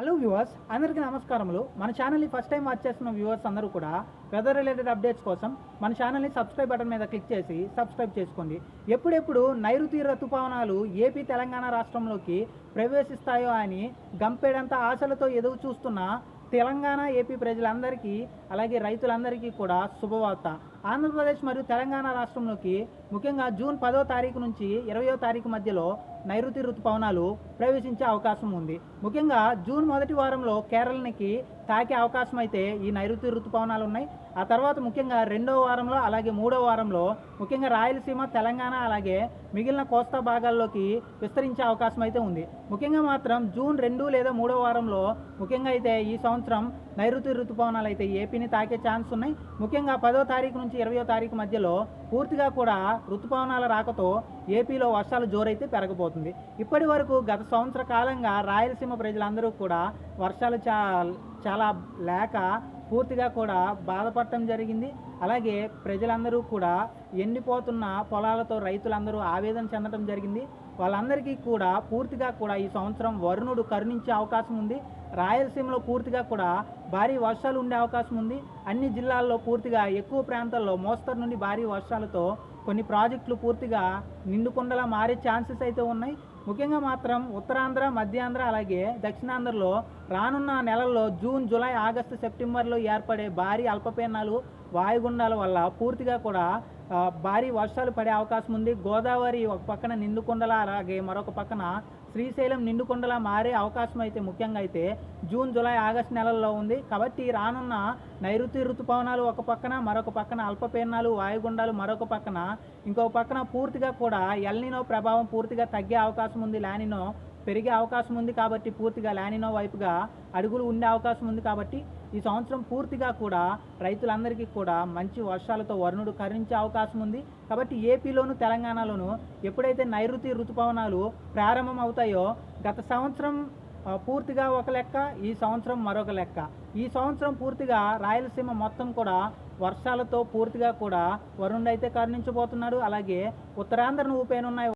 Hello viewers అందరికీ నమస్కారములు. మన ఛానల్ని ఫస్ట్ టైం వాచ్ చేస్తున్న వ్యూవర్స్ అందరూ కూడా వెదర్ రిలేటెడ్ అప్డేట్స్ కోసం మన ఛానల్ని సబ్స్క్రైబ్ బటన్ మీద క్లిక్ చేసి సబ్స్క్రైబ్ చేసుకోండి. ఎప్పుడెప్పుడు నైరుతి ఋతుపవనాలు ఏపీ తెలంగాణ రాష్ట్రంలోకి ప్రవేశిస్తాయో అని గంపేడంత ఆశలతో ఎదురు చూస్తున్న తెలంగాణ ఏపీ ప్రజలందరికీ అలాగే రైతులందరికీ కూడా శుభవార్త. ఆంధ్రప్రదేశ్ మరియు తెలంగాణ రాష్ట్రంలోకి ముఖ్యంగా జూన్ పదో తారీఖు నుంచి ఇరవయో తారీఖు మధ్యలో నైరుతి ఋతుపవనాలు ప్రవేశించే అవకాశం ఉంది. ముఖ్యంగా జూన్ మొదటి వారంలో కేరళకి తాకే అవకాశం అయితే ఈ నైరుతి ఋతుపవనాలు ఉన్నాయి. ఆ తర్వాత ముఖ్యంగా రెండో వారంలో అలాగే మూడో వారంలో ముఖ్యంగా రాయలసీమ తెలంగాణ అలాగే మిగిలిన కోస్తా భాగాల్లోకి విస్తరించే అవకాశం అయితే ఉంది. ముఖ్యంగా మాత్రం జూన్ రెండు లేదా మూడో వారంలో ముఖ్యంగా అయితే ఈ సంవత్సరం నైరుతి ఋతుపవనాలు అయితే ఏపీని తాకే ఛాన్స్ ఉన్నాయి. ముఖ్యంగా పదో తారీఖు నుంచి ఇరవయో తారీఖు మధ్యలో పూర్తిగా కూడా ఋతుపవనాల రాకతో ఏపీలో వర్షాలు జోరైతే పెరగబోతుంది. ఇప్పటి వరకు గత సంవత్సర కాలంగా రాయలసీమ ప్రజలందరూ కూడా వర్షాలు చా చాలా లేక పూర్తిగా కూడా బాధపడటం జరిగింది. అలాగే ప్రజలందరూ కూడా ఎండిపోతున్న పొలాలతో రైతులందరూ ఆవేదన చెందడం జరిగింది. వాళ్ళందరికీ కూడా పూర్తిగా కూడా ఈ సంవత్సరం వరుణుడు కరుణించే అవకాశం ఉంది. రాయలసీమలో పూర్తిగా కూడా భారీ వర్షాలు ఉండే అవకాశం ఉంది. అన్ని జిల్లాల్లో పూర్తిగా ఎక్కువ ప్రాంతాల్లో మోస్తరు నుండి భారీ వర్షాలతో కొన్ని ప్రాజెక్టులు పూర్తిగా నిండుకుండలా మారే ఛాన్సెస్ అయితే ఉన్నాయి. ముఖ్యంగా మాత్రం ఉత్తరాంధ్ర మధ్యాంధ్ర అలాగే దక్షిణాంధ్రలో రానున్న నెలల్లో జూన్ జూలై ఆగస్టు సెప్టెంబర్లో ఏర్పడే భారీ అల్పపీనాలు వాయుగుండాల వల్ల పూర్తిగా కూడా భారీ వర్షాలు పడే అవకాశం ఉంది. గోదావరి ఒక పక్కన నిండుకుండలా అలాగే మరొక పక్కన శ్రీశైలం నిండుకొండలా మారే అవకాశం అయితే ముఖ్యంగా అయితే జూన్ జూలై ఆగస్టు నెలల్లో ఉంది. కాబట్టి రానున్న నైరుతి ఋతుపవనాలు ఒక పక్కన మరొక పక్కన అల్పపీడనాలు వాయుగుండాలు మరొక పక్కన ఇంకో పక్కన పూర్తిగా కూడా ఎల్నినో ప్రభావం పూర్తిగా తగ్గే అవకాశం ఉంది. లానినో పెరిగే అవకాశం ఉంది కాబట్టి పూర్తిగా లానినో వైపుగా అడుగులు ఉండే అవకాశం ఉంది కాబట్టి ఈ సంవత్సరం పూర్తిగా కూడా రైతులందరికీ కూడా మంచి వర్షాలతో వరుణుడు కరుణించే అవకాశం ఉంది. కాబట్టి ఏపీలోను తెలంగాణలోను ఎప్పుడైతే నైరుతి ఋతుపవనాలు ప్రారంభం అవుతాయో గత సంవత్సరం పూర్తిగా ఒక లెక్క ఈ సంవత్సరం మరొక లెక్క. ఈ సంవత్సరం పూర్తిగా రాయలసీమ మొత్తం కూడా వర్షాలతో పూర్తిగా కూడా వరుణుడు అయితే కరుణించబోతున్నాడు. అలాగే ఉత్తరాంధ్రను ఊపేనున్నాయి